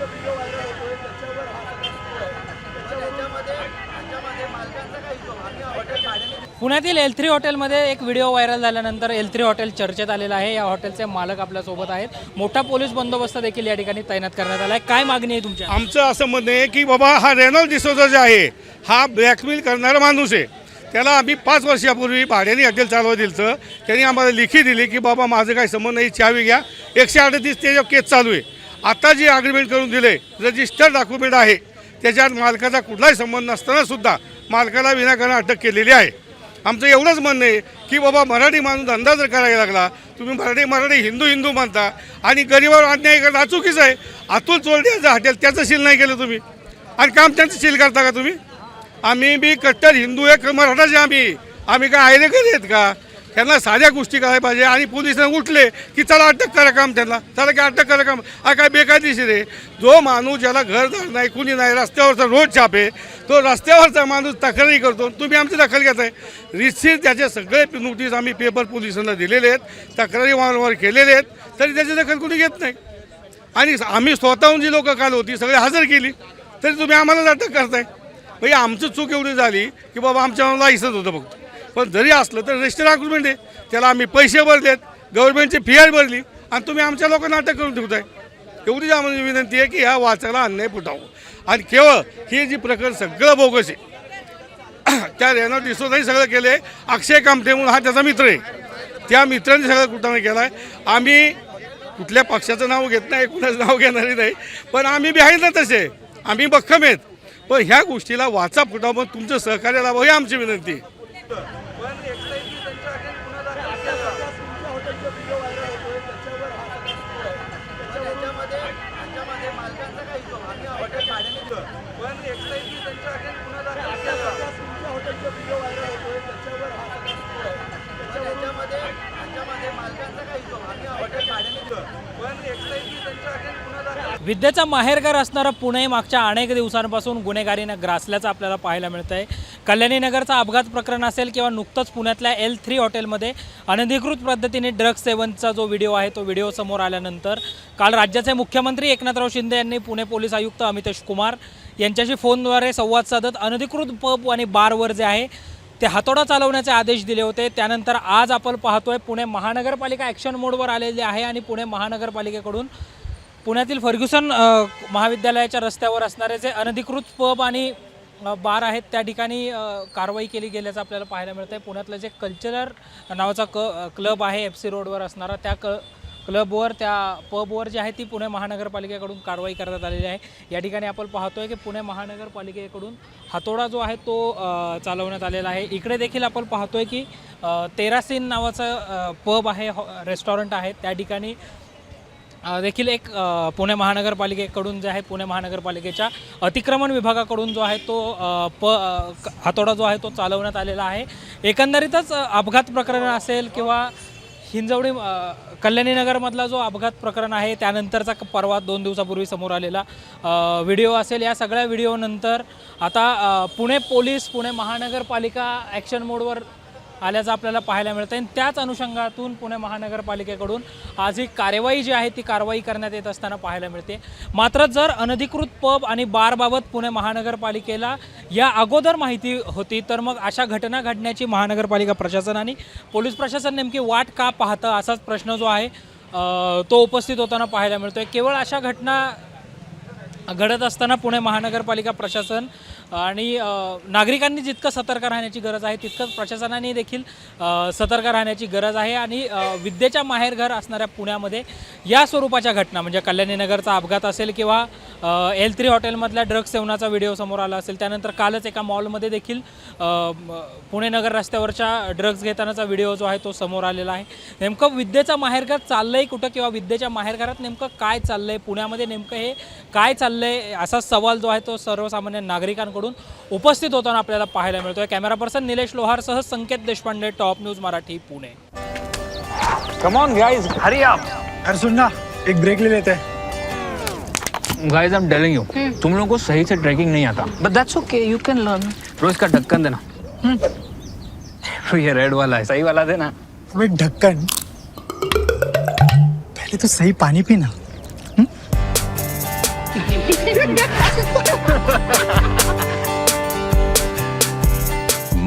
हॉटेलचा video viral होतोय त्याच्यावर हा सगळा सुरू आहे. त्याच्यावर याच्यामध्ये याच्यामध्ये मालकांचा काय हिशोब? आम्ही हॉटेल भाड्याने पुण्यातील एल थ्री हॉटेलमध्ये एक व्हिडिओ व्हायरल झाल्यानंतर एल थ्री हॉटेल चर्चेत आलेलं आहे. या हॉटेलचे मालक आपल्यासोबत आहेत. मोठा पोलीस बंदोबस्त देखील या ठिकाणी तैनात करण्यात आला आहे काय मागणी आहे तुमच्या? आमचं असं म्हणणं आहे की बाबा हा रेनॉल्ड डिसोजा जे आहे हा ब्लॅकमेल करणारा माणूस आहे. त्याला आम्ही पाच वर्षापूर्वी भाड्याने हॉटेल चालवा दिलं. त्यांनी आम्हाला लिखी दिली की बाबा माझं काही संबंध नाही चावी घ्या. एकशे अडतीस त्याच्यावर केस चालू आहे. आता जे अग्रीमेंट करून दिले रजिस्टर्ड डॉक्युमेंट आहे त्याच्यात मालकाचा कुठलाही संबंध नसताना सुद्धा मालकाला विनाकारण अटक केलेली आहे. आमचं एवढंच म्हणणं आहे की बाबा मराठी माणूस धंदा जर करायला लागला तुम्ही मराठी मराठी हिंदू हिंदू मानता आणि गरिबावर अन्याय करणं हा चुकीचं आहे. अतुल चोरड्याचं हॉटेल त्याचं सील नाही केलं तुम्ही. आणि काम त्यांचं सील करता का तुम्ही? आम्ही बी कट्टर हिंदू आहे मराठाचे आम्ही. आम्ही काय आयले कधी आहेत का? त्यांना साध्या गोष्टी करायला पाहिजे आणि पोलिसांना उठले की चला अटक करा काम त्यांना. चला की अटक करा काम. हा काय बेकायदेशीर आहे. जो माणूस ज्याला घरदार नाही कुणी नाही रस्त्यावरचा रोज छापे तो रस्त्यावरचा माणूस तक्रारी करतो तुम्ही आमची दखल घेताय. रितशीर त्याचे सगळे नोटीस आम्ही पेपर पोलिसांना दिलेले आहेत तक्रारी वारंवार केलेले आहेत तरी त्याची दखल कुणी घेत नाही. आणि आम्ही स्वतःहून जी लोकं काल होती सगळे हजर केली तरी तुम्ही आम्हालाच अटक करताय. म्हणजे आमची चूक एवढी झाली की बाबा आमच्या लायसन्स होतं फक्त. पण जरी असलं तर रजिस्टर अग्रीमेंट आहे. त्याला आम्ही पैसे भरलेत गव्हर्नमेंटची फी आर भरली आणि तुम्ही आमच्या लोकांना अटक करून ठेवताय. एवढीच आम्हाला विनंती आहे की ह्या वाचायला अन्याय फुटावं आणि केवळ हे जी प्रकरण सगळं बोगस आहे. त्या रेनो डिसोजाही सगळं केलं आहे अक्षय कामते म्हणून हा त्याचा मित्र आहे. त्या मित्राने सगळं कुठं केलं आहे आम्ही कुठल्या पक्षाचं नाव घेत नाही कुणाचं नाव घेणारी नाही. पण आम्ही बी आहे ना तसे आम्ही बख्खम आहेत. पण ह्या गोष्टीला वाचा फुटावं तुमचं सहकार्य लाभावं ही आमची विनंती आहे पण एक्साईजनी त्यांच्या अगेन्स्ट गुन्हा दाखल केला तुमच्या हॉटेलचा व्हिडिओ व्हायरल होतोय त्याच्यावर हा सगळा सुरू आहे त्याच्यावर याच्यामध्ये याच्यामध्ये मालकांचा काय हिशोब आम्ही हॉटेल भाड्याने दिलं पण एक्साईजनी त्यांच्या अगेन्स्ट गुन्हा दाखल केला तुमच्या हॉटेलचा व्हिडिओ व्हायरल होतोय त्याच्यावर हा सगळा सुरू आहे त्याच्यावर याच्यामध्ये याच्यामध्ये मालकांचा काय हिशोब आम्ही हॉटेल भाड्याने दिलं पण एक्साईजनी त्यांच्या अगेन्स्ट गुन्हा दाखल विद्येचा माहेरघर असणारं पुणे मागच्या अनेक दिवसांपासून गुन्हेगारीनं ग्रासल्याचं आपल्याला पाहायला मिळतं आहे कल्याणीनगरचा अपघात प्रकरण असेल किंवा नुकतंच पुण्यातल्या एल थ्री हॉटेलमध्ये अनधिकृत पद्धतीने ड्रग सेवनचा जो व्हिडिओ आहे तो व्हिडिओ समोर आल्यानंतर काल राज्याचे मुख्यमंत्री एकनाथराव शिंदे यांनी पुणे पोलीस आयुक्त अमितेश कुमार यांच्याशी फोनद्वारे संवाद साधत अनधिकृत पब आणि बारवर जे आहे ते हातोडा चालवण्याचे आदेश दिले होते. त्यानंतर आज आपण पाहतोय पुणे महानगरपालिका ॲक्शन मोडवर आलेली आहे आणि पुणे महानगरपालिकेकडून पुण्यातील फर्ग्युसन अ, महाविद्यालयाच्या रस्त्यावर असणारे जे अनधिकृत पब आणि अ, बार आहेत त्या ठिकाणी अ, कारवाई केली गेल्याचं आपल्याला पाहायला मिळतं आहे पुण्यातलं जे कल्चरल नावाचा क क्लब आहे एफ सी रोडवर असणारा त्या क क्लबवर त्या पबवर जी आहे ती पुणे महानगरपालिकेकडून कारवाई करण्यात आलेली आहे. या ठिकाणी आपण पाहतोय की पुणे महानगरपालिकेकडून हातोडा जो आहे तो अ, चालवण्यात आलेला आहे. इकडे देखील आपण पाहतोय की तेरासीन नावाचं पब आहे हॉ- रेस्टॉरंट आहे. त्या ठिकाणी देखील एक पुणे महानगरपालिकेकडून जे आहे पुणे महानगरपालिकेच्या अतिक्रमण विभागाकडून जो आहे तो प हातोडा जो आहे तो चालवण्यात आलेला आहे. एकंदरीतच अपघात प्रकरण असेल किंवा हिंजवडी कल्याणीनगरमधला जो अपघात प्रकरण आहे त्यानंतरचा परवा दोन दिवसापूर्वी समोर आलेला व्हिडिओ असेल. या सगळ्या व्हिडिओनंतर आता पुणे पोलीस पुणे महानगरपालिका ॲक्शन मोडवर आल्याचं आपल्याला पाहायला मिळतं आणि त्याच अनुषंगातून पुणे महानगरपालिकेकडून आज ही कारवाई जी आहे ती कारवाई करण्यात येत असताना पाहायला मिळते. मात्र जर अनधिकृत पब आणि बारबाबत पुणे महानगरपालिकेला या अगोदर माहिती होती तर मग अशा घटना घडण्याची महानगरपालिका प्रशासन आणि पोलीस प्रशासन नेमकी वाट का पाहतं असाच प्रश्न जो आहे तो उपस्थित होताना पाहायला मिळतोय. केवळ अशा घटना घडत असताना पुणे महानगरपालिका प्रशासन आणि नागरिकांनी जितकं सतर्क राहण्याची गरज आहे तितकंच प्रशासनाने देखील सतर्क राहण्याची गरज आहे. आणि विद्येच्या माहेरघर असणाऱ्या पुण्यामध्ये या स्वरूपाच्या घटना म्हणजे कल्याणीनगरचा अपघात असेल किंवा एल थ्री हॉटेलमधल्या ड्रग्स सेवनाचा व्हिडिओ समोर आला असेल त्यानंतर कालच एका मॉलमध्ये देखील पुणे नगर रस्त्यावरच्या ड्रग्ज घेतानाचा व्हिडिओ जो आहे तो समोर आलेला आहे. नेमकं विद्येचा माहेरघर चाललंय कुठं किंवा विद्येच्या माहेरघरात नेमकं काय चाललंय पुण्यामध्ये नेमकं हे काय चाललंय असा सवाल जो आहे तो सर्वसामान्य नागरिकांकडून उपस्थित होताना आपल्याला पाहायला मिळतोय. Camera person Nilesh लोहारसह Sanket Deshpande top news Marathi Pune. Come on guys Hari आप अरे सुन ना एक ब्रेक ले लेते. हैं guys I am telling you तुम लोगों को सही से ट्रैकिंग नहीं आता. But that's okay, you can learn. रोज का ढक्कन देना. तो ये रेड वाला है सही वाला देना. अबे ढक्कन. पहले तो सही पानी पीना.